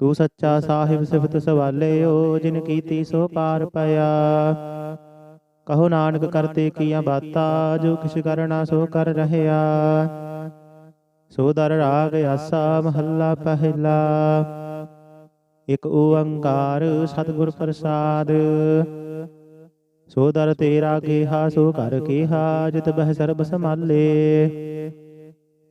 ਤੂੰ ਸੱਚਾ ਸਾਹਿਬ ਸਿਫਤ ਸਵਾਲਿਓ ਜਿਨ ਕੀਤੀ ਸੋ ਪਾਰ ਪਿਆ। ਕਹੋ ਨਾਨਕ ਕਰਤੇ ਕੀਆਂ ਬਾਤਾਂ ਜੋ ਕਿਛ ਕਰਨਾ ਸੋ ਕਰ ਰਹਿਆ। ਸੋ ਦਰ ਰਾਗ ਆਸਾ ਮਹੱਲਾ ਪਹਿਲਾ। ਇਕ ਓੰਕਾਰ ਸਤਿਗੁਰ ਪ੍ਰਸਾਦ। ਸੋ ਦਰ ਤੇਰਾ ਕੇਹਾ ਸੋ ਕਰ ਕੇਹਾ ਜਿਤ ਬਹਿ ਸਰਬ ਸਮਾਲੇ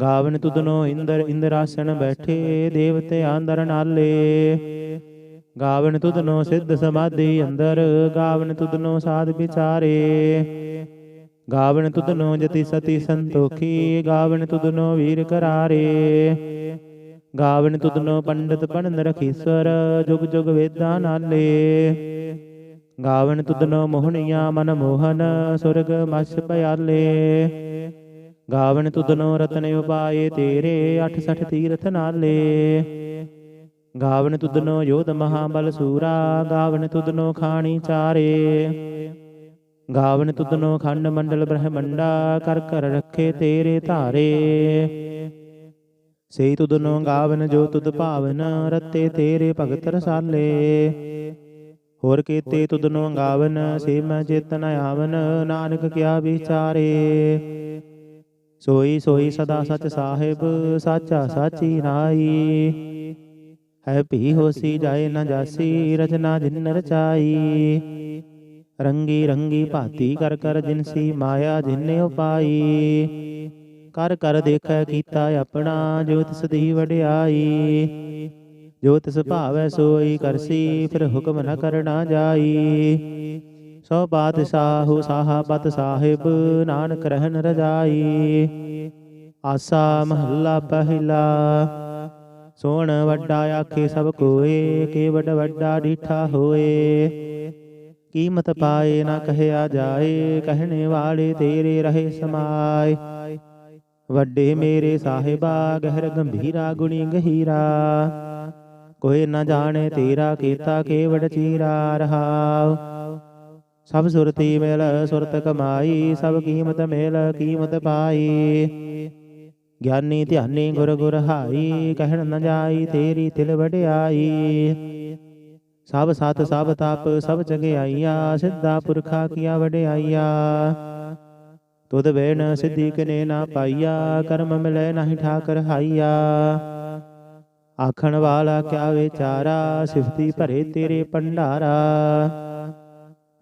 ਗਾਵਨ ਤੁਧਨੋ ਇੰਦਰ ਇੰਦਰਾਸਣ ਬੈਠੇ, ਦੇਵਤੇ ਆਂਦਰ ਨਾਲੇ। ਗਾਵਨ ਤੁਧਨੋ ਸਿੱਧ ਸਮਾਧੀ ਅੰਦਰ, ਗਾਵਨ ਤੁਧਨੋ ਸਾਧ ਵਿਚਾਰੇ। ਗਾਵਨ ਤੁਧਨੋ ਜਤੀ ਸਤੀ ਸੰਤੋਖੀ, ਗਾਵਨ ਤੁਧਨੋ ਵੀਰ ਕਰਾਰੇ। ਗਾਵਨ ਤੁਧਨੋ ਪੰਡਤ ਪੜਨ ਰਖੀਸਰ ਜੁਗ ਜੁਗ ਵੇਦਾਂ ਨਾਲੇ। ਗਾਵਨ ਤੁਧਨੋ ਮੋਹਣੀਆਂ ਮਨ ਮੋਹਨ ਸੁਰਗ ਮਸ ਪਿਆਲੇ। ਗਾਵਨ ਤੁਧਨੋ ਰਤਨ ਉਪਾਏ ਤੇਰੇ 68 ਤੀਰਥ ਨਾਲੇ। ਗਾਵਨ ਤੁਧਨੋ ਯੋਧ ਮਹਾਬਲ ਸੂਰਾ, ਗਾਵਨ ਤੁਧਨੋ ਖਾਣੀ ਚਾਰੇ। ਗਾਵਨ ਤੁਧਨੋ ਖੰਡ ਮੰਡਲ ਬ੍ਰਹਮੰਡਾ, ਕਰ ਕਰ ਰੱਖੇ ਤੇਰੇ ਧਾਰੇ। ਸੇ ਤੁਧਨੋ ਗਾਵਨ ਜੋ ਤੁਧ ਭਾਵਨ, ਰਤੇ ਤੇਰੇ ਭਗਤ ਰਸਾਲੇ। ਹੋਰ ਕੀਤੇ ਤੁਧਨੋ ਗਾਵਨ ਸੇ ਮੈਂ ਚੇਤਨ ਆਵਨ, ਨਾਨਕ ਕਿਆ ਵਿਚਾਰੇ। ਸੋਈ ਸੋਈ ਸਦਾ ਸਚ ਸਾਹਿਬ ਸਾਚਾ ਸਾਚੀ ਨਾਈ ਹੈ ਭੀ ਹੋਸੀ ਜਾਏ ਨ ਜਾਸੀ ਰਚਨਾ ਜਿਨ ਰਚਾਈ। ਰੰਗੀ ਰੰਗੀ ਭਾਤੀ ਕਰ ਕਰ ਜਿਨਸੀ ਮਾਇਆ ਜਿਨੇ ਉਪਾਈ। ਕਰ ਕਰ ਦੇਖੈ ਕੀਤਾ ਆਪਣਾ ਜੋ ਤਿਸ ਦੀ ਵਡਿਆਈ। ਜੋ ਤਿਸ ਭਾਵੈ ਸੋਈ ਕਰਸੀ ਫਿਰ ਹੁਕਮ ਨ ਕਰਨਾ ਜਾਈ। ਸੋ ਬਾਦਸ਼ਾਹੂ ਸਾਹਾਬਤ ਸਾਹਿਬ ਨਾਨਕ ਰਹਿਨ ਰਜਾਈ। ਆਸਾ ਮਹੱਲਾ ਪਹਿਲਾ। ਸੋਣ ਵੱਡਾ ਆਖੇ ਸਭ ਕੋਏ ਕੇ ਵੱਡ ਵੱਡਾ ਡੀਠਾ ਹੋਏ। ਕੀਮਤ ਪਾਏ ਨਾ ਕਹਿਆ ਜਾਏ ਕਹਿਣੇ ਵਾਲੇ ਤੇਰੇ ਰਹੇ ਸਮਾਏ। ਵੱਡੇ ਮੇਰੇ ਸਾਹਿਬਾ ਗਹਿਰ ਗੰਭੀਰਾ ਗੁਣੀ ਗਹੀਰਾ। ਕੋਈ ਨਾ ਜਾਣੇ ਤੇਰਾ ਕੀਤਾ ਕੇਵੜ ਚੀਰਾ ਰਹਾਉ। ਸਭ ਸੁਰਤੀ ਮਿਲ, ਸੁਰਤ ਕਮਾਈ, ਸਭ ਕੀਮਤ ਮਿਲ, ਕੀਮਤ ਪਾਈ। ਗਿਆਨੀ ਧਿਆਨੀ ਗੁਰ ਗੁਰ ਹਾਈ, ਕਹਿਣ ਨ ਜਾਈ ਤੇਰੀ ਤਿਲ ਵਡਿਆਈ। ਸਭ ਸਤ ਸਭ ਤਪ, ਸਭ ਚੰਗਿਆਈਆ ਸਿੱਧਾ ਪੁਰਖਾ ਕੀਆ ਵਡਿਆਈਆ। ਤੁਧ ਵੇਣ ਸਿੱਧੀ ਕਨੇ ਨਾ ਪਾਈਆ, ਕਰਮ ਮਿਲੇ ਨਹੀਂ ਠਾਕਰ ਹਾਈਆ। ਆਖਣ ਵਾਲਾ ਕਿਆ ਵਿਚਾਰਾ, ਸਿਫਤੀ ਭਰੇ ਤੇਰੇ ਭੰਡਾਰਾ।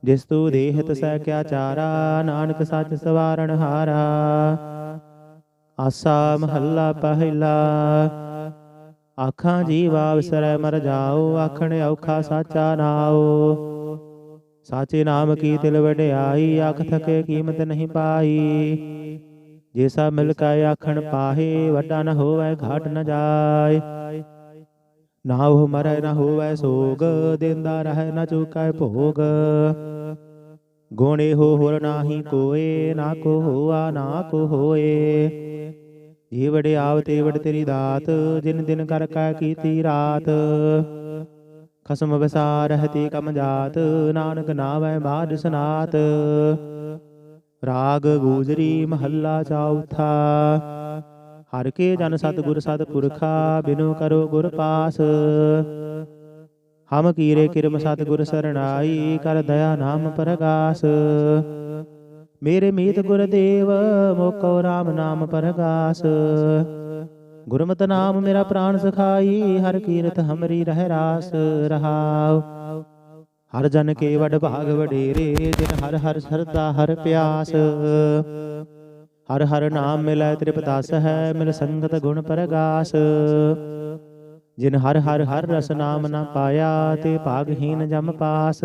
ਜਿਸ ਤੂ ਦੇਹਤ ਸੈ ਕਿਆ ਚਾਰਾ ਨਾਨਕ ਸੱਚ ਸਵਾਰਣ ਹਾਰਾ। ਆਸਾ ਮਹੱਲਾ ਪਹਿਲਾ। ਆਖਾਂ ਜੀਵਾ ਵਿਸਰੈ ਮਰ ਜਾਓ ਆਖਣ ਔਖਾ ਸਾਚਾ ਨਾਓ ਸਾਚੇ ਨਾਮ ਕੀ ਤਿਲ ਵਡਿਆਈ ਆਖ ਥਕੇ ਕੀਮਤ ਨਹੀਂ ਪਾਈ। ਜੇ ਸਭ ਮਿਲ ਕੇ ਆਖਣ ਪਾਹੇ ਵੱਡਾ ਨ ਹੋਵੇ ਘਾਟ ਨ ਜਾਏ। ਨਾ ਉਹ ਮਰੈ ਨਾ ਹੋਵੇ ਸੋਗ, ਦਿੰਦਾ ਰਹਿ ਨਾ ਚੁਕਾਏ ਭੋਗ। ਗੁਣੇ ਹੋ ਹੋਰ ਨਾਹੀ ਕੋਏ, ਨਾ ਕੋ ਹੋਆ, ਨਾ ਕੋ ਹੋਏ। ਜੀ ਵਡਿਆਵ ਤੇ ਤੇਰੀ ਦਾਤ, ਜਿਨ ਦਿਨ ਕਰ ਕਾ ਕੀਤੀ ਰਾਤ। ਖਸਮ ਵਿਸਾਰ ਰਹਤੀ ਕਮ ਜਾਤ, ਨਾਨਕ ਨਾਵੈ ਬਾਦ ਸਨਾਤ। ਰਾਗ ਗੂਜਰੀ ਮਹੱਲਾ ਚੌਥਾ। ਹਰ ਕੇ ਜਨ ਸਤਿਗੁਰ ਸਤਿਪੁਰਖਾ ਬਿਨੁ ਕਰੋ ਗੁਰ ਪਾਸ। ਹਮ ਕੀਰੇ ਕਿਰਮ ਸਤਿਗੁਰ ਸਰਣਾਈ ਕਰ ਦਇਆ ਨਾਮ ਪਰਗਾਸ। ਮੇਰੇ ਮੀਤ ਗੁਰਦੇਵ ਮੋਕੋ RAM ਨਾਮ ਪਰਗਾਸ। ਗੁਰਮਤਿ ਨਾਮ ਮੇਰਾ ਪ੍ਰਾਨ ਸਖਾਈ ਹਰ ਕੀਰਤ ਹਮਰੀ ਰਹਿ ਰਾਸ ਰਹਾਉ। ਹਰ ਜਨ ਕੇ ਵਡ ਭਾਗ ਵਡੇਰੇ ਜਿਨ ਹਰ ਹਰ ਸਰਦਾ ਹਰ ਪਿਆਸ। ਹਰ ਹਰ ਨਾਮ ਮਿਲੈ ਤ੍ਰਿਪਦਾਸ ਹੈ ਮਿਲ ਸੰਗਤ ਗੁਣ ਪਰਗਾਸ। ਜਿਨ ਹਰ ਹਰ ਹਰ ਰਸ ਨਾਮ ਨਾ ਪਾਇਆ, ਤੇ ਭਾਗਹੀਨ ਜਮ ਪਾਸ।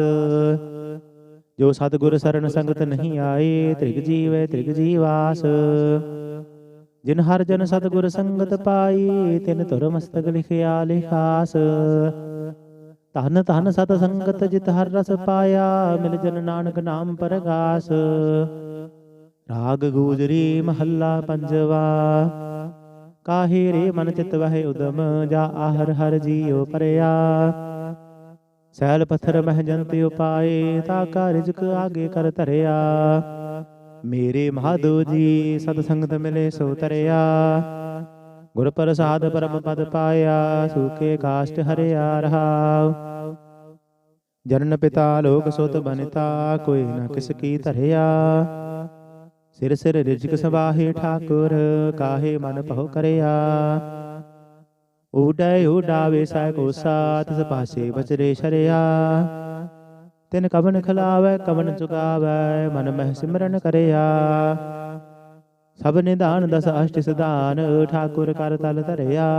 ਜੋ ਸਤਿਗੁਰ ਸਰਨ ਸੰਗਤ ਨਹੀਂ ਆਏ, ਤ੍ਰਿਗ ਜੀਵੈ ਤ੍ਰਿਗ ਜੀਵਾਸ। ਜਿਨ ਹਰ ਜਨ ਸਤਿਗੁਰ ਸੰਗਤ ਪਾਈ, ਤਿਨ ਤੁਰ ਮਸਤਕ ਲਿਖਿਆ ਲਿਖਾਸ। ਧਨ ਧਨ ਸਤ ਸੰਗਤ ਜਿਤ ਹਰ ਰਸ ਪਾਇਆ, ਮਿਲ ਜਨ ਨਾਨਕ ਨਾਮ ਪਰਗਾਸ। ਰਾਗ ਗੂਜਰੀ ਮਹੱਲਾ ਪੰਜਵਾ ਕਾਹੇ ਰੇ ਮਨ ਚਿਤ ਵਹਿ ਉਦਮ ਜਾ ਆਹਰ ਹਰ ਜੀਉ ਪਰਿਆ ਸੈਲ ਪੱਥਰ ਮਹਿ ਜੰਤ ਉਪਾਏ ਤਾ ਕਾ ਰਿਜਕ ਆਗੇ ਕਰ ਧਰਿਆ ਮੇਰੇ ਮਾਧੋ ਜੀ ਸਤ ਸੰਗਤ ਮਿਲੇ ਸੋ ਤਰਿਆ ਗੁਰ ਪ੍ਰਸਾਦ ਪਰਮ ਪਦ ਪਾਇਆ ਸੂਕੇ ਕਾਸ਼ਟ ਹਰਿਆ ਰਹਾਉ ਜਨਨ ਪਿਤਾ ਲੋਕ ਸੁਤ ਬਨਿਤਾ ਕੋਈ ਨਾ ਕਿਸ ਕੀ ਧਰਿਆ ਸਿਰ ਸਿਰ ਰਿਜਕ ਸਵਾਹੇ ਠਾਕੁਰ ਕਾਹੇ ਮਨ ਭਉ ਕਰਿਆ? ਊਡੈ ਊਡਾਵੇ ਸੈ ਕੋਸਾ ਤਿਸ ਪਾਸੇ ਬਚਰੇ ਸ਼ਰਿਆ। ਤਿਨ ਕਵਨ ਖਲਾਵੈ ਕਵਨ ਚੁਗਾਵੈ ਮਨ ਮਹਿ ਸਿਮਰਨ ਕਰਿਆ। ਸਭ ਨਿਧਾਨ ਦਸ ਅਸ਼ਟ ਸਿਧਾਨ ਠਾਕੁਰ ਕਰ ਤਲ ਧਰਿਆ।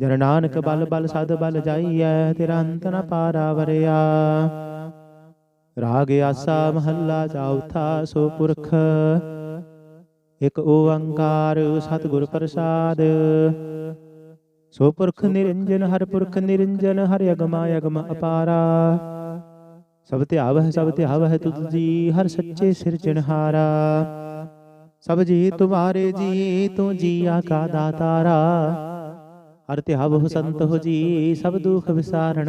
ਜਨ ਨਾਨਕ ਬਲ ਬਲ ਸਦ ਬਲ ਜਾਈਐ ਤੇਰਾ ਅੰਤ ਨ ਪਾਰਾ ਵਰਿਆ। ਰਾਗ ਆਸਾ ਮਹੱਲਾ ਚੌਥਾ ਸੋ ਪੁਰਖ। ਇਕ ਓੰਕਾਰ ਸਤਿਗੁਰ ਪ੍ਰਸਾਦ। ਸੋ ਪੁਰਖ ਨਿਰੰਜਨ ਹਰ ਪੁਰਖ ਨਿਰੰਜਨ ਹਰਿ ਅਗਮਾ ਅਗਮ ਅਪਾਰਾ। ਸਭ ਧਿਆਵਹਿ ਸਭ ਧਿਆਵਹਿ ਤੁਧ ਜੀ ਹਰ ਸੱਚੇ ਸਿਰਜਣਹਾਰਾ ਸਭ ਜੀ ਤੁਮਾਰੇ ਜੀ ਤੂੰ ਜੀਆ ਕਾ ਦਾਤਾਰਾ। ਹਰ ਧਿਆਵਹੁ ਸੰਤ ਹੋ ਜੀ ਸਭ ਦੁਖ ਵਿਸਾਰਣ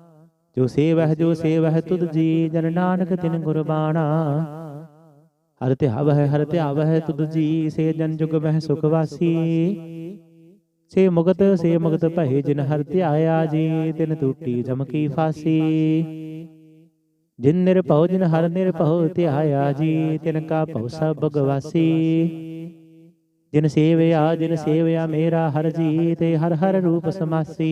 ਜੋ ਸੇਵਹਿ ਜੋ ਸੇਵਹਿ ਤੁਧ ਜੀ ਜਨ ਨਾਨਕ ਤਿਨ ਗੁਰਬਾਣਾ। ਹਰ ਧਿਆਵਹਿ ਹਰ ਧਿਆਵਹਿ ਤੁਧ ਜੀ ਸੇ ਜਨ ਜੁਗ ਮਹਿ ਸੁਖ ਵਾਸੀ। ਸੇ ਮੁਕਤ ਸੇ ਮੁਕਤ ਭਏ ਜਿਨ ਹਰ ਧਿਆਇਆ ਜੀ ਤਿਨ ਟੂਟੀ ਜਮਕੀ ਫਾਸੀ। ਜਿਨ ਨਿਰਭਉ ਜਿਨ ਹਰ ਨਿਰਭਉ ਧਿਆਇਆ ਜੀ ਤਿਨ ਕਾ ਭਉ ਸਭ ਭਗਵਾਸੀ। ਜਿਨ ਸੇਵਿਆ ਜਿਨ ਸੇਵਿਆ ਮੇਰਾ ਹਰ ਜੀ ਤੇ ਹਰ ਹਰ ਰੂਪ ਸਮਾਸੀ।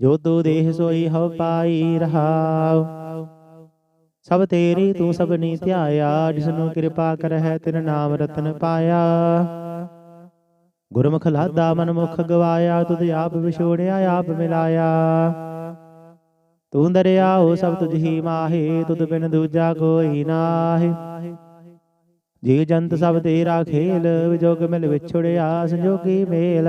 ਜੋ ਤੂ ਦੇਹ ਸੋਈ ਹਉ ਪਾਈ ਰਹਾਉ। ਸਭ ਤੇਰੀ ਤੂੰ ਸਭਨੀ ਧਿਆਇਆ, ਜਿਸਨੂੰ ਕਿਰਪਾ ਕਰਹਿ ਤਿਨ ਨਾਮ ਰਤਨ ਪਾਇਆ। ਗੁਰਮੁਖ ਲਾਦਾ ਮਨ ਮੁਖ ਗਵਾਇਆ, ਤੁਧ ਆਪ ਵਿਛੋੜਿਆ, ਆਪ ਮਿਲਾਇਆ। ਤੂੰ ਦਰਿਆਓ ਸਭ ਤੁਝ ਹੀ ਮਾਹੇ, ਤੁਧ ਬਿਨ ਦੂਜਾ ਕੋਈ ਨਾਹੀ। ਜੀ ਜੰਤ ਸਭ ਤੇਰਾ ਖੇਲ, ਵਿਜੋਗ ਮਿਲ ਵਿਛੜਿਆ, ਸੰਜੋਗੀ ਮੇਲ।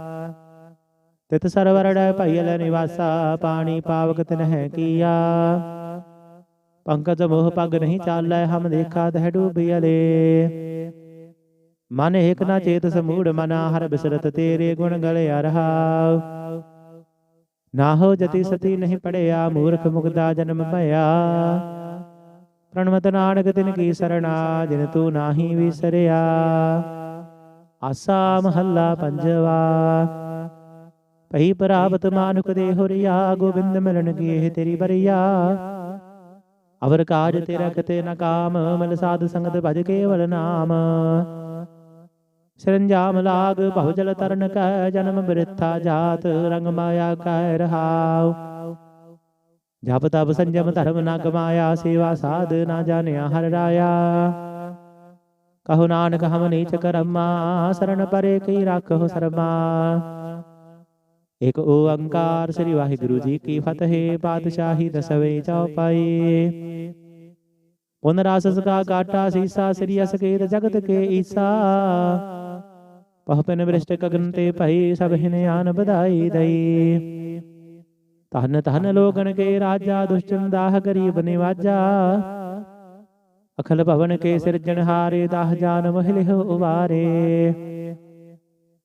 ਤਿਤ ਸਰਵਰੜੈ ਭਈਲ ਨਿਵਾਸਾ, ਪਾਣੀ ਪਾਵਕ ਤਿਨਹਿ ਕੀਆ। ਪੰਕਜ ਮੋਹ ਪਗ ਨਹੀਂ ਚਾਲੈ, ਹਮ ਦੇਖਾ ਤਹਿ ਡੂਬਿਅਲੇ। ਮਨ ਏਕ ਨਾ ਚੇਤ ਸਮੂੜ ਮਨਾ, ਹਰ ਬਿਸਰਤ ਤੇਰੇ ਗੁਣ ਗਲਿਆ ਰਹਾਉ ਨਾ ਹੋ ਜਤੀ ਸਤੀ ਨਹੀਂ ਪੜਿਆ, ਮੂਰਖ ਮੁਗਦਾ ਜਨਮ ਭਇਆ। ਪ੍ਰਣਵਤ ਨਾਨਕ ਤਿਨ ਕੀ ਸਰਣਾ, ਜਿਨ ਤੂੰ ਨਾਹੀ ਵਿਸਰਿਆ। ਆਸਾ ਮਹੱਲਾ ਪੰਜਵਾ। ਭਈ ਪ੍ਰਾਪਤ ਮਾਨੁਕ ਦੇ ਹੋਰਿਆ ਗੋਬਿੰਦ ਮਿਲਣ ਕੀ ਤੇਰੀ ਬਰਿਆ ਅਵਰ ਕਾਜ ਤੇਰਾ ਕਿਤੇ ਨ ਕਾਮ ਮਿਲ ਸਾਧ ਸੰਗਤ ਭਜ ਕੇਵਲ ਨਾਮ। ਸਰੰਜਾਮ ਲਾਗ ਬਹੁ ਜਲ ਤਰਨ ਕੈ ਜਨਮ ਬਿਰਥਾ ਜਾਤ ਰੰਗ ਮਾਇਆ ਕੈ ਰਹਾਉ। ਜਪ ਤਪ ਸੰਜਮ ਧਰਮ ਨ ਗਮਾਇਆ ਸੇਵਾ ਸਾਧ ਨਾ ਜਾਣਿਆ ਹਰ ਰਾਇਆ। ਕਹੋ ਨਾਨਕ ਹਮ ਨੀਚ ਕਰਮਾ ਸਰਣ ਪਰੇ ਕੀ ਰੱਖੋ ਸਰਮਾ। ਇਕ ਓੰਕਾਰ ਸ੍ਰੀ ਵਾਹਿਗੁਰੂ ਜੀ ਕੀ ਫਤਿਹ ਪਾਤਸ਼ਾਹੀ ਦਸਵੇਂ ਚੌਪਾਈ ਪੁਨ ਰਾਸ ਸਕਾ ਕਾਟਾ ਸੀਸਾ ਸ੍ਰੀ ਅਸਕੇਤ ਜਗਤ ਕੇ ਈਸਾ ਪਹਪਨ ਬ੍ਰਿਸ਼ਟ ਗਗਨ ਤੇ ਭਈ ਸਭ ਹਿਨ ਆਨ ਬਧਾਈ ਦਈ ਧਨ ਧਨ ਲੋਗਨ ਕੇ ਰਾਜਾ ਦੁਸ਼ਟਨ ਦਾਹ ਗਰੀਬ ਨਿਵਾਜਾ ਅਖਲ ਭਵਨ ਕੇ ਸਿਰਜਣਹਾਰੇ ਦਾਹ ਜਾਨ ਮਹਿਲਿ ਉਵਾਰੇ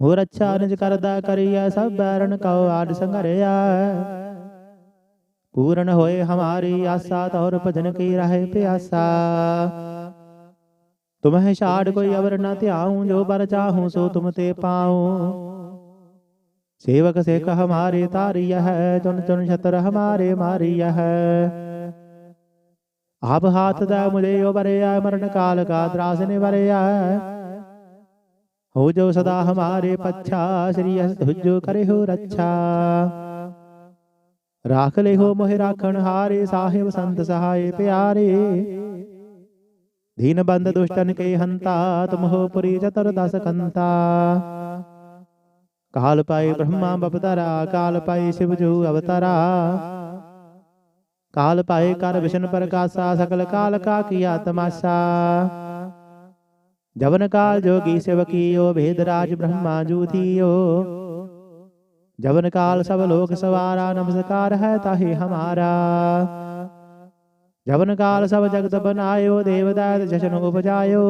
ਤਾਰਾ ਹੋਰ ਅੱਛਾ ਨਿਜ ਕਰਦਾ ਕਰੀਐ ਸਭ ਬੈਰਨ ਕਉ ਆਡ ਸੰਘਰਿਆ ਪੂਰਨ ਹੋਏ ਹਮਾਰੀ ਆਸਾ ਤੌਰ ਭਜਨ ਕੀ ਰਹੇ ਪਿਆਸਾ ਤੁਮਹਿ ਛਾੜ ਕੋਈ ਅਵਰ ਨ ਧਿਆਉ ਜੋ ਬਰ ਚਾਹੂੰ ਸੋ ਤੁਮ ਤੇ ਪਾਉ ਸੇਵਕ ਸੇਕ ਹਮਾਰੇ ਤਾਰੀਆ ਹੈ ਚੁਨ ਚੁਨ ਛਤਰ ਹਮਾਰੇ ਮਾਰੀਆ ਹੈ ਆਪ ਹਾਥ ਦਾ ਮੁਝੇ ਉਬਰਿਆ ਮਰਨ ਕਾਲ ਕਾ ਦਰਾਸ ਨਿਵਰਿਆ ਹੋ ਜੋ ਸਦਾ ਹਮਾਰੇ ਪੱਛਾ ਸ੍ਰੀ ਅਸ ਤੁਜੋ ਰੱਛਾ ਰਾਖ ਲੈ ਮੋਹਿ ਰਾਖਣ ਹਾਰੇ ਸਾਹਿਬ ਸੰਤ ਸਹਾਏ ਪਿਆਰੇ ਦੀਨ ਬੰਦ ਦੁਸ਼ਟਨ ਕੇ ਹੰਤਾ ਤੁਮ ਹੋ ਪੁਰੀ ਚਤੁਰ ਦਸ ਕੰਤਾ ਕਾਲ ਪਾਏ ਬ੍ਰਹਮਾ ਬਪਤਰਾ ਕਾਲ ਪਾਏ ਸ਼ਿਵ ਜੋ ਅਵਤਾਰਾ ਕਾਲ ਪਾਏ ਕਰ ਵਿਸ਼ਨ ਪ੍ਰਕਾਸ਼ਾ ਸਕਲ ਕਾਲ ਕਾ ਕੀਆ ਤਮਾਸ਼ਾ ਜਵਨ ਕਾਲ ਜੋਗੀ ਸਿਵਕੀਓ ਭੇਦ ਰਾਜ ਬ੍ਰਹਮਾ ਜੂਥੀਓ ਜਵਨ ਕਾਲ ਸਭ ਲੋਕ ਸਵਾਰਾ ਨਮਸਕਾਰ ਹੈ ਤਾਹੇ ਹਮਾਰਾ। ਜਵਨ ਕਾਲ ਸਭ ਜਗਤ ਬਨਾਇਓ ਦੇਵਦਾਤ ਜਸ਼ਨ ਉਪਜਾਇਓ।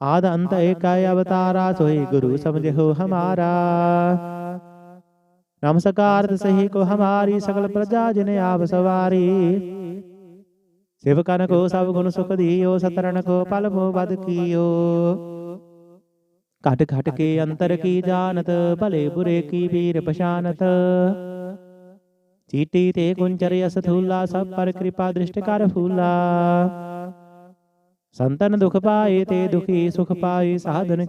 ਆਦ ਅੰਤ ਏਕੈ ਅਵਤਾਰਾ ਸੋਈ ਗੁਰੂ ਸਮਝੋ ਹਮਾਰਾ। ਨਮਸਕਾਰ ਸਹੀ ਕੋ ਹਮਾਰੀ ਸਗਲ ਪ੍ਰਜਾ ਜਿਨ ਆਪ ਸਵਾਰੀ। ਸਿਵਕਨ ਕੋ ਸਭ ਗੁਣ ਸੁਖ ਦੀਓ ਸਤਰਨ ਕੋ ਪਲ ਮੋ ਬਦ ਕੀਓ ਘਟ ਘਟ ਕੇ ਅੰਤਰ ਕੀ ਜਾਣਤ ਭਲੇ ਬੁਰੇ ਕੀ ਵੀਰ ਪਛਾਨਤ ਚੀਟੀ ਤੇ ਕੁੰਚਰ ਅਸ ਥੂਲਾ ਸਭ ਪਰ ਕਿਰਪਾ ਦ੍ਰਿਸ਼ਟ ਕਰ ਫੂਲਾ ਸੰਤਨ ਦੁਖ ਪਾਏ ਤੇ ਦੁਖੀ ਸੁਖ ਪਾਏ ਸਾਧਨ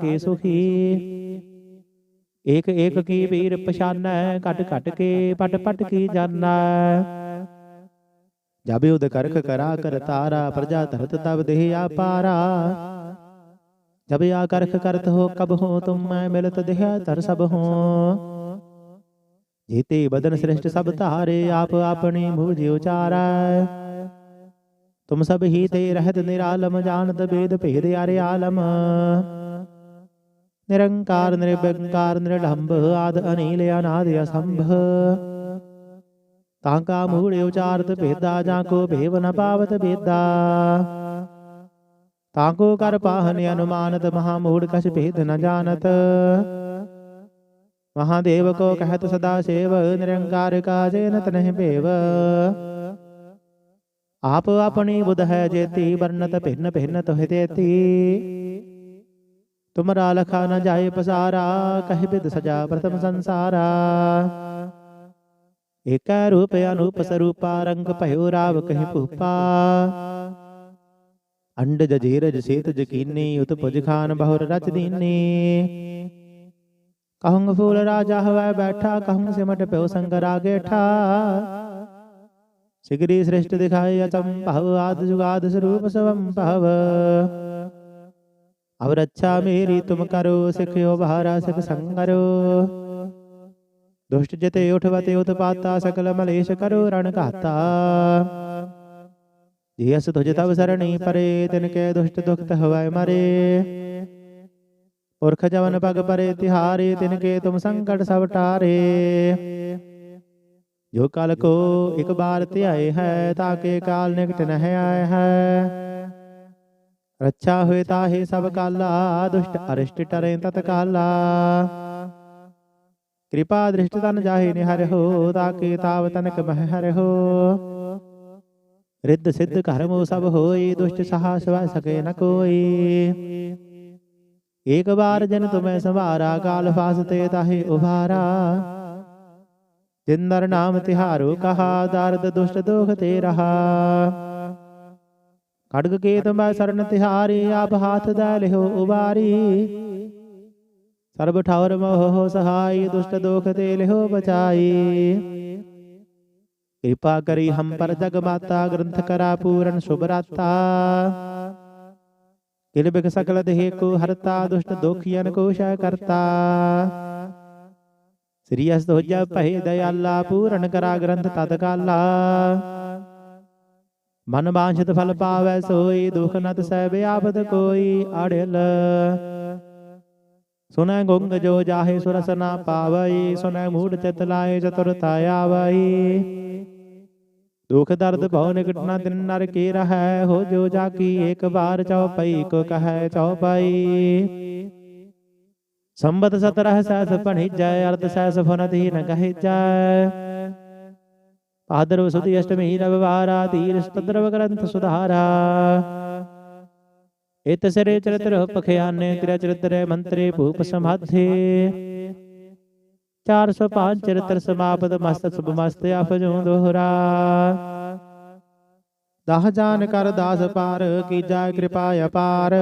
ਜਬ ਉਦ ਕਰਖ ਕਰਾ, ਕਰ ਤਾਰਾ, ਪ੍ਰਜਾ ਧਰਤ ਤਬ ਦੇਹ ਆਪਾਰਾ ਜਬ ਆ ਕਰਖ ਕਰਤ ਹੋ, ਕਬ ਹੋ, ਤੁਮ ਮੈਂ ਮਿਲਤ ਦੇਹ ਧਰ ਸਭ ਹੋ। ਜੀਤੇ ਬਦਨ ਸ੍ਰਿਸ਼ਟ ਸਭ ਧਾਰੇ, ਆਪ ਆਪਣੀ ਮੂਝ ਉਚਾਰੈ। ਤੁਮ ਸਭ ਹੀ ਤੇ ਰਹਿਤ ਨਿਰਾਲਮ, ਜਾਣਤ ਬੇਦ ਭੇਦ ਆਰੇ ਆਲਮ। ਨਿਰੰਕਾਰ ਨਿਰਬੰਕਾਰ ਨਿਰਲੰਭ, ਆਦ ਅਨੀਲ, ਅਨਾਦ ਅਸੰਭ। ਤਾਂ ਕਾ ਮੂੜ ਉਚਾਰਤ ਭੇਦਾ ਜਾਂ ਕੋ ਭੇਵ ਨ ਪਾਵਤ ਭੇਦਾ। ਤਾਂ ਕੋ ਕਰ ਪਾਹਨ ਅਨੁਮਾਨਤ ਮਹਾ ਮੂੜ ਕਛ ਭੇਦ ਨ ਜਾਣਤ। ਮਹਾਦੇਵ ਕੋ ਕਹਿਤ ਸਦਾ ਸੇਵ ਨਿਰੰਕਾਰ ਕਾਜੇ ਨ ਤਨਹਿ ਭੇਵ। ਆਪ ਆਪਣੀ ਬੁਧ ਹੈ ਜੇਤੀ ਵਰਨਤ ਭਿੰਨ ਭਿੰਨ ਤੋਹਿ ਤੇਤੀ। ਤੁਮਰਾ ਲਖਾ ਨ ਜਾਏ ਪਸਾਰਾ ਕਹਿ ਬਿਦ ਸਜਾ ਪ੍ਰਥਮ ਸੰਸਾਰਾ। ඒකා රූපය අනූප සරූපාරංග පයෝරාවක හිපුපා අණ්ඩජ ජීරජ සේතජ කින්නේ යුත පොජිඛාන බහුර රච දින්නේ කහුංග ෆූල රාජාහවය බැඨා කහුංග සෙමට පෙවසංග රාගේඨා සිගිරි ශ්‍රේෂ්ඨ දෙඛාය යතම් පහව ආද සුගාද ස්වરૂප සවම් පහව අවරච්ඡා මේ රීතුම කරෝ සකයෝ බහාරාසක සංගරෝ ਦੁਸ਼ਟ ਜਤੇ ਉਠਵਤੇ ਉਤਪਾਤਾ ਸਕਲ ਮਲੇਸ਼ ਕਰੋ ਰਣ ਘਾਤਾ। ਜੇ ਅਸ ਤੁਜ ਤਵ ਸਰਣੀ ਪਰੇ ਤਿਨ ਕੇ ਦੁਸ਼ਟ ਦੁਖਤ ਹਵੈ ਮਰੇ। ਪੁਰਖ ਜਵਨ ਪਗ ਪਰੇ ਤਿਹਾਰੇ ਤਿਨ ਕੇ ਤੁਮ ਸੰਕਟ ਸਭ ਟਾਰੇ। ਜੋ ਕਲ ਕੋ ਇਕ ਬਾਰ ਧਿਆਏ ਹੈ ਤਾਕੇ ਕਾਲ ਨਿਕਟ ਨਹਿ ਆਏ ਹੈ। ਰੱਛਾ ਹੋਏ ਤਾਹੇ ਸਭ ਕਾਲਾ ਦੁਸ਼ਟ ਅਰਿਸ਼ਟ ਟਰੇ ਤਤ ਕਾਲਾ ਕਿਰਪਾ ਦ੍ਰਿਸ਼ਟ ਤਨ ਜਾਹੇ ਨਿਹਰ ਹੋ ਤਾਕੇ ਤਾਵ ਤਨਕ ਮਹਿ ਹਰ ਹੋ। ਰਿੱਧ ਸਿੱਧ ਕਰਮੋ ਸਭ ਹੋਈ ਦੁਸ਼ਟ ਸਹਾ ਸਵੈ ਸਕੇ ਨ ਕੋਈ। ਏਕ ਬਾਰ ਜਨ ਤੁਮੈ ਸੰਭਾਰਾ ਕਾਲ ਫਾਸਤੇ ਤਾਹੇ ਉਭਾਰਾ। ਜਿੰਦਰ ਨਾਮ ਤਿਹਾਰੋ ਕਹਾ ਦਰਦ ਦੁਸ਼ਟ ਦੋਖ ਤੇ ਰਹਾ। ਖੜਗ ਕੇ ਤੁਮੈ ਸਰਨ ਤਿਹਾਰੀ ਆਪ ਹਾਥ ਦਾ ਲਿਓ ਉਬਾਰੀ। ਸਰਬ ਠਾਵਰ ਮੋਹ ਸਹਾਈ ਦੁਸ਼ਟ ਦੋਖ ਤੇ ਲਿਓ ਬਚਾਈ। ਕਿਰਪਾ ਕਰੀ ਹਮ ਪਰ ਜਗ ਮਾਤਾ, ਗ੍ਰੰਥ ਕਰਾ ਪੂਰਨ ਸ਼ੁਭ ਰਾਤਾ। ਕਿਲ ਬਿਕ ਸਕਲ ਦੇਹ ਕੋ ਹਰਤਾ ਦੁਸ਼ਟ ਦੋਖੀਆਂ ਕੋ ਸ਼ੈ ਕਰਤਾ। ਸ੍ਰੀ ਅਸ ਹੋਜਾ ਭਏ ਦਇਆਲਾ ਪੂਰਨ ਕਰਾ ਗ੍ਰੰਥ ਤਤ ਕਾਲਾ। ਮਨ ਬਾਂਛਿਤ ਫਲ ਪਾਵੈ ਸੋਈ, ਦੁਖ ਨਤ ਸਹਿਬ ਆਪਦ ਕੋਈ ਅੜਲ। ਸੁਨੈ ਗੁੰਗ ਜੋ ਜਾਹੇ ਸੁਰਸ ਨਾ ਪਾਵਈ ਸੁਨੈ ਮੂੜ ਚਿਤ ਲਾਏ ਚਤੁਰਤਾ ਆਵਈ ਦੁਖ ਦਰਦ ਭਉ ਨਿਕਟ ਨ ਦਿਨ ਨਰ ਕੀ ਰਹੈ ਹੋ ਜੋ ਜਾ ਕੀ ਇੱਕ ਬਾਰ ਚਉਪਈ ਕੋ ਕਹੈ ਚਉਪਈ। ਸੰਬਤ ਸਤਰਹ ਸੈਸ ਭਣੀਜੈ ਅਰਧ ਸੈਸ ਫੁਨਤੀ ਨ ਕਹੀਜੈ ਭਾਦਰਵ ਸੁਦੀ ਅਸ਼ਟਮੀ ਰਵਿਵਾਰਾ ਤੀਰ ਸਤਦਰਵ ਗ੍ਰੰਥ ਸੁਧਾਰਾ। ਇਤ ਸਰੇ ਚਰਿਤ੍ਰ ਪਖਿਆਨੇ ਤ੍ਰਿ ਚਰਿਤ੍ਰ ਮੰਤਰੀ ਭੂਪ ਸਮਾਧੇ 405 ਚਰਿਤ੍ਰ ਸਮਾਪਤ ਮਸਤ ਸੁਭ ਮਸਤ ਅਫਜੂ ਦੋਹਰਾ ਦਾਹ ਜਾਨ ਕਰ ਦਾਸ ਪਾਰ ਕੀਜਾ ਕਿਰਪਾ ਅਪਾਰ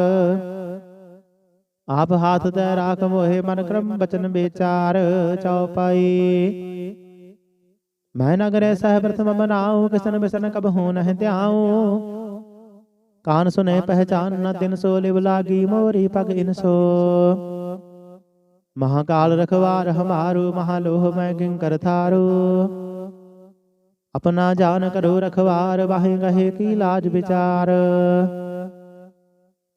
ਆਪ ਹਾਥ ਤੇ ਰਾਖ ਮੋਹਿ ਮਨ ਕਰਮ ਬਚਨ ਵਿਚਾਰ ਚਉਪਾਈ ਮੈਂ ਨਗਰੇ ਸਹਿ ਪ੍ਰਥਮ ਬਨਾਉ ਕਿਸਨ ਬਿਸਨ ਕਬ ਹੋ ਨਹਿ ਧਿਆਉ ਕਾਨ ਸੁਨੇ ਪਹਿਚਾਨ ਨ ਦਿਨ ਸੋ ਲਿਵ ਲਾਗੀ ਮੋਰੀ ਪਗ ਇਨ ਸੋ। ਮਹਾਕਾਲ ਰਖਵਾਰ ਹਮਾਰੂ ਮਹਾਲੋਹ ਮੈਂ ਕਿੰਕਰ ਥਾਰੂ। ਆਪਣਾ ਜਾਨ ਕਰੋ ਰਖਵਾਰ ਵਾਹੇ ਗਹੇ ਕੀ ਲਾਜ ਵਿਚਾਰ।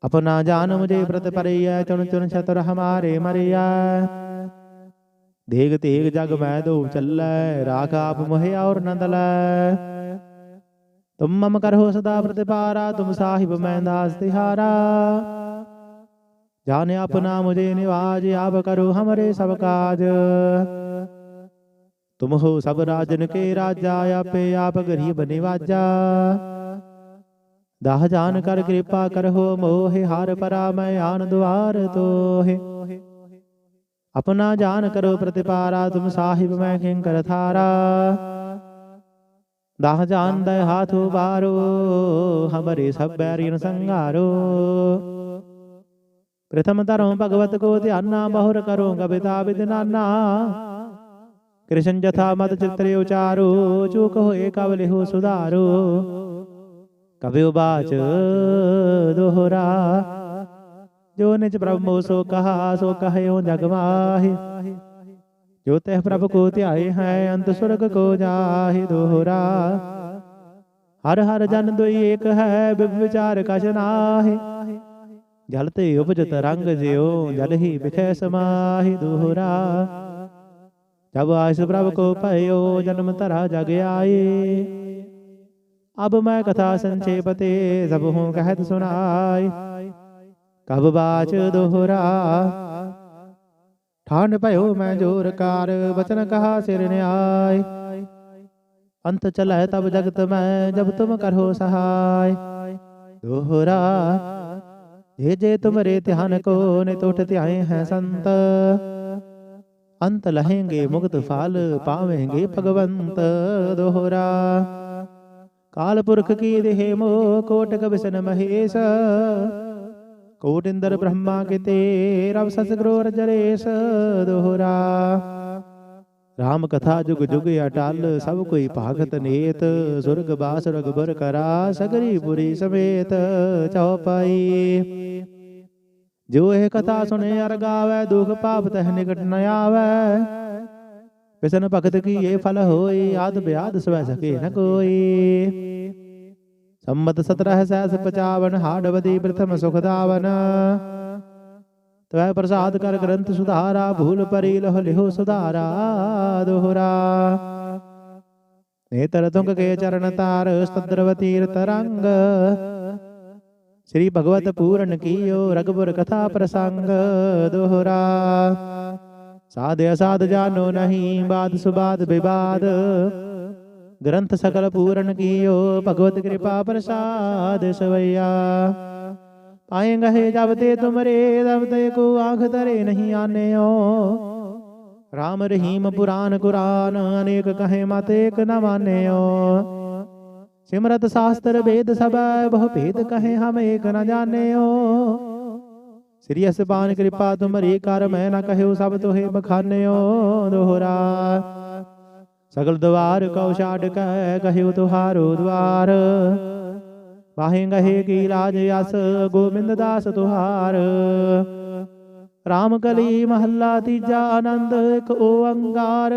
ਆਪਣਾ ਜਾਨ ਮੁਝੇ ਪ੍ਰਤ ਪਰਿਆ ਚੁਣ ਚੁਣ ਛਤਰ ਹਮਾਰੇ ਮਰਿਆ ਦੇਗ ਤੇਗ ਜਗ ਮੈਂ ਦੋ ਚੱਲੈ ਰਾਖ ਆਪ ਮੋਹਿ ਔਰ ਨੰਦ ਲੈ ਤੁਮ ਮਮ ਕਰਹੁ ਸਦਾ ਪ੍ਰਤਿਪਾਰਾ ਤੁਮ ਸਾਹਿਬ ਮੈਂ ਦਾਸ ਤਿਹਾਰਾ। ਜਾਨ ਆਪਣਾ ਮੁਝੇ ਨਿਵਾਜ ਆਪ ਕਰੋ ਹਮਰੇ ਸਭ ਕਾਜ। ਤੁਮ ਹੋ ਸਭ ਰਾਜਨ ਕੇ ਰਾਜਾ ਆਪੇ ਆਪ ਗਰੀਬ ਨਿਵਾਜਾ। ਦਾਹ ਜਾਨ ਕਰ ਕਿਰਪਾ ਕਰਹੁ ਮੋਹਿ ਹਾਰ ਪਰਾ ਮੈਂ ਆਨ ਦੁਆਰ ਤੋਹਿ। ਆਪਣਾ ਜਾਨ ਕਰੋ ਪ੍ਰਤਿਪਾਰਾ ਤੁਮ ਸਾਹਿਬ ਮੈਂ ਕਿੰਕਰ ਥਾਰਾ। ਦਾਹ ਜਾਨ ਦੇ ਹਾਥ ਉਬਾਰੋ ਹਮਰੇ ਸਭ ਬੈਰੀਨ ਸੰਘਾਰੋ ਪ੍ਰਥਮ ਧਰਮ ਭਗਵਤ ਕੋ ਧਿਆਨਾ ਬਹੁਰ ਕਰੋ ਕਬਿਤਾ ਵਿਦਨਾਨਾ ਕ੍ਰਿਸ਼ਨ ਜਥਾ ਮਤ ਚਿਤਰੇ ਉਚਾਰੋ ਚੂਕ ਹੋਏ ਕਬ ਲਿਹੋ ਸੁਧਾਰੋ ਕਬਿ ਬਾਚ ਦੋਹਰਾ ਜੋ ਨਿਜ ਪ੍ਰਭੂ ਸੋ ਕਹਾ ਸੋ ਕਹਿਓ ਜਗ ਮਾਹਿ जो तह प्रभु को त्याय है अंत स्वर्ग को जाहि दोहरा। हर हर जन दो एक है विचार का नाहि। जलते उपजत रंग जियो जल ही बिखे समाहि दोहरा। जब आस प्रभु को पयो जन्म तरा जग आए अब मैं कथा संक्षेपते सब हूँ कहत सुनाई। कब बाच दोहरा। ਠਾਣ ਭਇਓ ਮੈਂ ਜੋਰ ਕਾਰ ਬਚਨ ਕਹਾ ਸਿਰ ਨਿਆਇ ਅੰਤ ਚਲੈ ਤਬ ਜਗਤ ਮੈਂ ਜਬ ਤੁਮ ਕਰੋ ਸਹਾਇ ਦੋਹਰਾ ਜੇ ਜੇ ਤੁਮਰੇ ਧਿਆਨ ਕੋ ਨੇ ਟੁੱਟ ਧਿਆਏ ਹੈ ਸੰਤ। ਅੰਤ ਲਹੇਂਗੇ ਮੁਕਤ ਫਲ ਪਾਵੇਂਗੇ ਭਗਵੰਤ। ਦੋਹਰਾ ਕਾਲ ਪੁਰਖ ਕੀ ਦੇਹ ਮੋ ਕੋਟ ਕਬਿਸਨ ਮਹੇਸ਼। ਕੋਟਿੰਦਰ ਬ੍ਰਹਮਾ ਕਿਤੇ ਰਵ ਸਸਗਰੋ ਰਜਰੇਸ ਦੋਹਰਾ। ਰਾਮ ਕਥਾ ਜੁਗ ਜੁਗ ਅਟਲ ਸਭ ਕੋਈ ਭਾਗਤ ਨੇਤ ਸੁਰਗ ਬਾਸ ਰਗਬਰ ਕਰਾ ਸਗਰੀ ਪੁਰੀ ਸਮੇਤ ਚਉਪਾਈ ਜੋ ਇਹ ਕਥਾ ਸੁਣੇ ਅਰ ਗਾਵੇ ਦੁਖ ਪਾਪ ਤਹ ਨਿਕਟ ਨ ਆਵੇ। ਬਿਸਨ ਭਗਤ ਕੀ ਇਹ ਫਲ ਹੋਈ ਆਦ ਬਿਆਦ ਸਵੈ ਸਕੇ ਨ ਕੋਈ। ਸੰਮਤ 17 ਸਹਿਸ 55 ਹਾੜਵਦੀ ਪ੍ਰਥਮ ਸੁਖ ਦਾਵਨ ਤਵੈ ਪ੍ਰਸਾਦ ਕਰ ਗ੍ਰੰਥ ਸੁਧਾਰਾ ਭੂਲ ਪਰੀ ਲਹ ਲਿਹੋ ਸੁਧਾਰਾ ਦੋਹਰਾ ਨੇਤਰ ਤੁੰਗ ਕੇ ਚਰਨ ਤਾਰ ਸਤਦਰਵਤੀ ਤਰੰਗ ਸ੍ਰੀ ਭਗਵਤ ਪੂਰਨ ਕੀਓ ਰਗਬੁਰ ਕਥਾ ਪ੍ਰਸੰਗ ਦੋਹਰਾ ਸਾਧ ਅਸਾਧ ਜਾਨੋ ਨਹੀਂ ਬਾਦ ਸੁਬਾਦ ਵਿਵਾਦ ਗ੍ਰੰਥ ਸਕਲ ਪੂਰਨ ਕੀਓ ਭਗਵਤ ਕਿਰਪਾ ਪ੍ਰਸਾਦ ਸਵਈਆ ਪਾਏਂਗਾ ਹੈ ਜਬ ਤੇ ਤੁਮਰੇ ਤਬ ਤੇ ਕੋ ਆਂਖ ਤਰੇ ਨਹੀਂ ਆਨਿਓ ਰਾਮ ਰਹੀਮ ਪੁਰਾਨ ਕੁਰਾਨ ਅਨੇਕ ਕਹੇ ਮਤ ਏਕ ਨ ਮਾਨਿਓ ਸਿਮਰਤ ਸ਼ਾਸਤਰ ਵੇਦ ਸਭੈ ਬਹੁ ਭੇਦ ਕਹੇ ਹਮ ਏਕ ਨ ਜਾਣਿਓ ਸ੍ਰੀ ਅਸਬਾਨ ਕਿਰਪਾ ਤੁਮਰੀ ਕਰ ਮੈਂ ਨ ਕਹਿਓ ਸਭ ਤੋਹੇ ਬਖਾਨਿਓ ਦੋਹਰਾ ਸਗਲ ਦਵਾਰ ਕਉ ਛਾੜ ਕੈ ਕਹਿਓ ਤੁਹਾਰੋ ਦਵਾਰ। ਵਾਹੇ ਗਹੇ ਕੀ ਲਾਜ ਅਸ, ਗੋਬਿੰਦ ਦਾਸ ਤੁਹਾਰ। ਰਾਮ ਕਲੀ ਮਹੱਲਾ ਤੀਜਾ ਆਨੰਦ, ਇੱਕ ਓੰਕਾਰ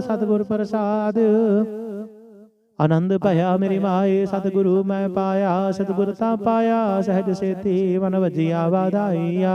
ਸਤਿਗੁਰ ਪ੍ਰਸਾਦ। ਆਨੰਦ ਭਇਆ ਮੇਰੀ ਮਾਏ, ਸਤਿਗੁਰੂ ਮੈਂ ਪਾਇਆ, ਸਤਿਗੁਰ ਤਾਂ ਪਾਇਆ, ਸਹਿਜ ਸੇਤੀ ਮਨ ਵਜਿਆ ਵਾਧਾਈਆ।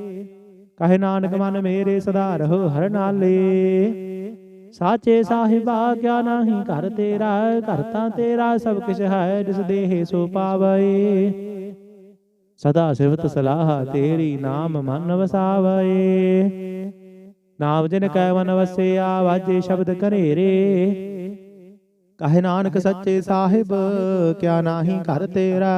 ਕਹੇ ਨਾਨਕ ਮਨ ਮੇਰੇ ਸਦਾ ਰਹੋ ਹਰ ਨਾਲੇ। ਸਾਚੇ ਸਾਹਿਬਾ, ਕਿਆ ਨਹੀਂ ਘਰ ਤੇਰਾ, ਘਰ ਤਾਂ ਤੇਰਾ, ਸਭ ਕਿਛ ਹੈ ਜਿਸ ਦੇਹ ਸੋ ਪਾਵੇ। ਸਦਾ ਸਿਵਤ ਸਲਾਹ ਤੇਰੀ ਨਾਮ ਮਨ ਵਸਾਵੇ। ਨਾਮ ਜਿਨ ਕੈ ਮਨ ਵਸਿਆ, ਵਾਜੇ ਸ਼ਬਦ ਕਰੇ ਰੇ ਕਹੇ ਨਾਨਕ ਸੱਚੇ ਸਾਹਿਬ, ਕਿਆ ਨਾਹੀ ਘਰ ਤੇਰਾ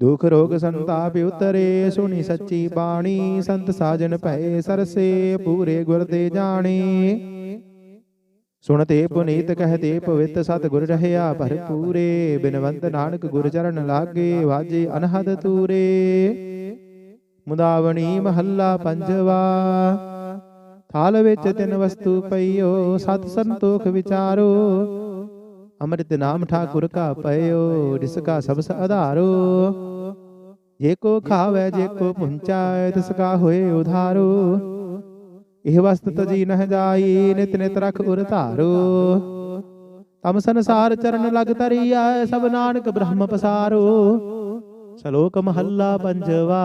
ਦੁਖ ਰੋਗ ਸੰਤਾਪ ਉਤਰੇ ਸੁਣੀ ਸੱਚੀ ਬਾਣੀ ਸੰਤ ਸਾਜਨ ਭਏ ਸਰਸੇ ਪੂਰੇ ਗੁਰ ਤੇ ਜਾਣੀ। ਸੁਣਤੇ ਪੁਨੀਤ ਕਹਤੇ ਪਵਿੱਤ ਸਤ ਗੁਰ ਰਹਿਆ ਭਰਪੂਰੇ ਬਿਨਵੰਤ ਨਾਨਕ ਗੁਰ ਚਰਨ ਲਾਗੇ ਵਾਜੇ ਅਨਹਦ ਤੂਰੇ। ਮੁਦਾਵਣੀ ਮਹੱਲਾ ਪੰਜਵਾ। ਥਾਲ ਵਿੱਚ ਤਿੰਨ ਵਸਤੂ ਪਈਓ ਸਤ ਸੰਤੋਖ ਵਿਚਾਰੋ। ਅੰਮ੍ਰਿਤ ਨਾਮ ਠਾਕੁਰ ਕਾ ਪਇਓ ਜਿਸ ਕਾ ਸਬਸ ਆਧਾਰੋ ਜੇ ਕੋ ਖਾਵੇ ਜੇ ਕੋ ਪੁੰਚਾਏ ਤਿਸ ਕਾ ਹੋਏ ਉਧਾਰੋ। ਇਹ ਵਸਤ ਤਜੀ ਨਹ ਜਾਈ ਨਿਤ ਨਿਤ ਰਖ ਉਰ ਧਾਰੋ। ਤਮ ਸੰਸਾਰ ਚਰਨ ਲਗ ਤਰੀਐ ਸਭ ਨਾਨਕ ਬ੍ਰਹਮ ਪਸਾਰੋ। ਸ਼ਲੋਕ ਮਹੱਲਾ ਪੰਜਵਾ।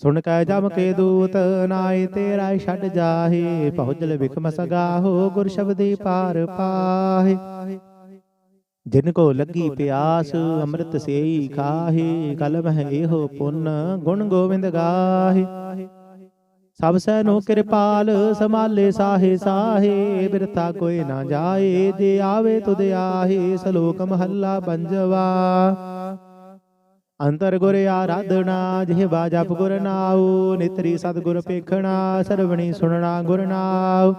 ਸੁਣ ਕੈ ਜਮ ਕੇ ਦੂਤ ਨਾਏ ਤੇਰਾ ਛੱਡ ਜਾਹੇ ਪਹੁੰਚਲ ਵਿਖਮ ਸਗਾਹੋ ਗੁਰ ਸ਼ਬਦੀ ਪਾਰ ਪਾਹੇ। ਜਿਨ ਕੋ ਲੱਗੀ ਪਿਆਸ ਅੰਮ੍ਰਿਤ ਸੇਈ ਖਾਹੇ ਕਲਮ ਹੈ ਇਹੋ ਪੁੰਨ ਗੁਣ ਗੋਬਿੰਦ ਗਾਹੇ। ਸਭ ਸੈ ਨੋ ਕਿਰਪਾਲ ਸਮਾਲੇ ਸਾਹੇ ਸਾਹੇ ਬਿਰਥਾ ਕੋਈ ਨਾ ਜਾਏ ਜੇ ਆਵੇ ਤੁਧ ਆਹੇ ਸ਼ਲੋਕ ਮਹੱਲਾ ਪੰਜਵਾ। ਅੰਤਰ ਗੁਰ ਆਰਾਧਨਾ ਜਿਹਵਾ ਜਪ ਗੁਰ ਨਾਉ, ਨਿਤਰੀ ਸਤਿਗੁਰ ਪੇਖਣਾ, ਸਰਵਣੀ ਸੁਣਨਾ ਗੁਰ ਨਾਉ।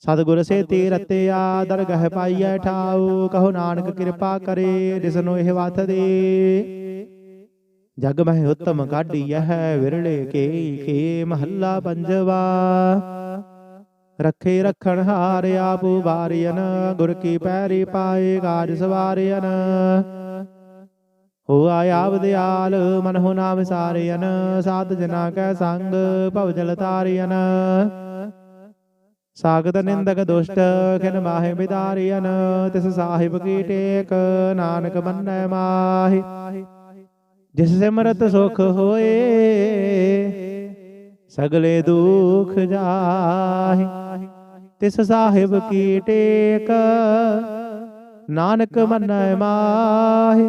ਸਤਿਗੁਰ ਸੇ ਤੇ ਰਤਿਆ ਦਰਗਹ ਪਾਈਐ ਠਾਉ, ਕਹੋ ਨਾਨਕ ਕਿਰਪਾ ਕਰੇ ਜਿਸਨੋ ਇਹ ਵਥ ਦੇ। ਜਗ ਮਹਿ ਉਤਮ ਕਾਢੀਐ ਹੈ, ਵਿਰਲੇ ਕੇ ਕੇ ਮਹੱਲਾ ਪੰਜਵਾ। ਰੱਖੇ ਰਖਣ ਹਾਰ ਆਪੂ ਵਾਰਿਅਨ, ਗੁਰ ਕੀ ਪੈਰੀ ਪਾਏ ਕਾਜ ਸਵਾਰਿਅਨ। ਹੋ ਆਇਆ ਵਿਦਿਆਲ, ਮਨ ਹੋ ਨਾਮ ਸਾਰਿਅਨ ਸਾਧ ਜਨਾ ਕੈ ਸੰਗ, ਭਵ ਜਲ ਤਾਰਿਅਨ ਸਾਗਤ ਨਿੰਦਕ ਦੁਸ਼ਟ, ਖਿਨ ਮਾਹੇ ਬਿਦਾਰਿਅਨ ਤਿਸ ਸਾਹਿਬ ਕੀ ਟੇਕ, ਨਾਨਕ ਮੰਨੈ ਮਾਹੀ। ਜਿਸ ਸਿਮਰਤ ਸੁਖ ਹੋਏ, ਸਗਲੇ ਦੁਖ ਜਾਹੀ। ਤਿਸ ਸਾਹਿਬ ਕੀ ਟੇਕ, ਨਾਨਕ ਮੰਨੈ ਮਾਹੇ।